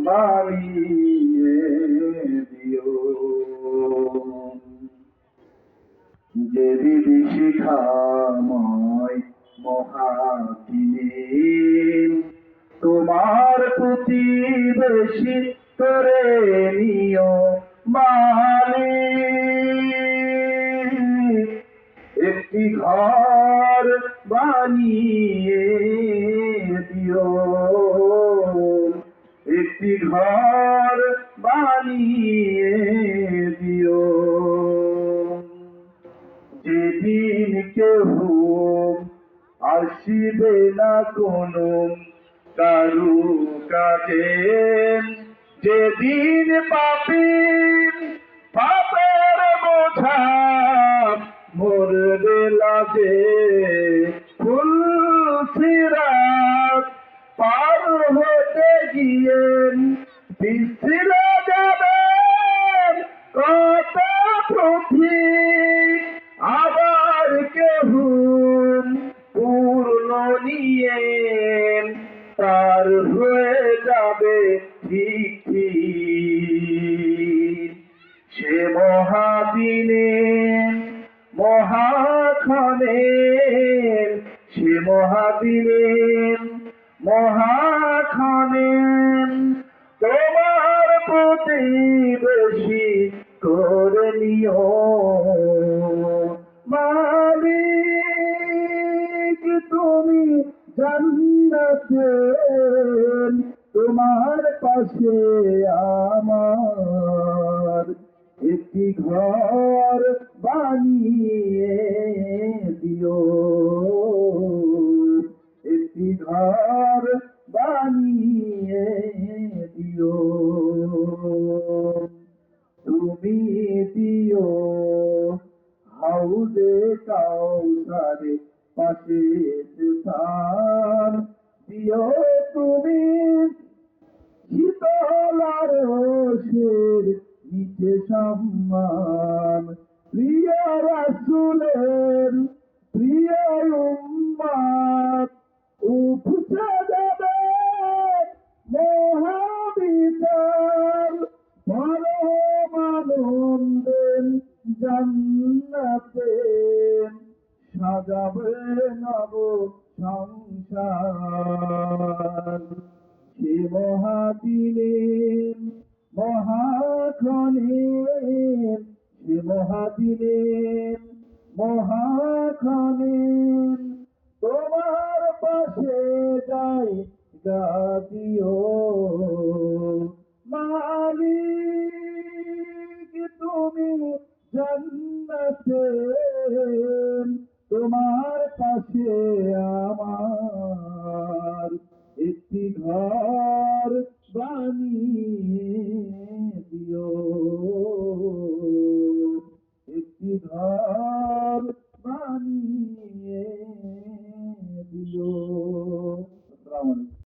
বানিয়ে দিও। যে বিভীষিকাময় মহাদিনে তোমার প্রতিবেশী করে নিও মালিক। একটি ঘর বানিয়ে ঘর বানিয়ে দিও। যেদিন কেহ আসিবে না কোনো কারু কাজে যেদিন পাপি পাপের বোঝা মরবে লাজে, ফুল সিরাত পার হতে গিয়ে বিছিলা যাবেন কত পথিক আবার কেহ পূর্ণ নিয়ে তার হয়ে যাবে। সে মহাদিনে মহাক্ষণে সে মহাদিনে মহাক্ষণে প্রতিবেশী করে নিও। মালিক, তুমি জান্নাতে, তোমার পাশে আমার একটি ঘর বানিয়ে দিও। একটি ঘর বানিয়ে তুমি দিও। হাউদে কাউসারে পাশে স্থান দিও তুমি। শীতলার রোষের নিচে সম্মান প্রিয় রাসুলের জান্নাতে সাজাবে নব সংসার। সে মহাদিনে মহাক্ষণে সে মহাদিনে মহাক্ষণে তোমার পাশে যাই গাদিও মালিক জন্নতে তোমার পাশে আমার একটি ঘর বানিয়ে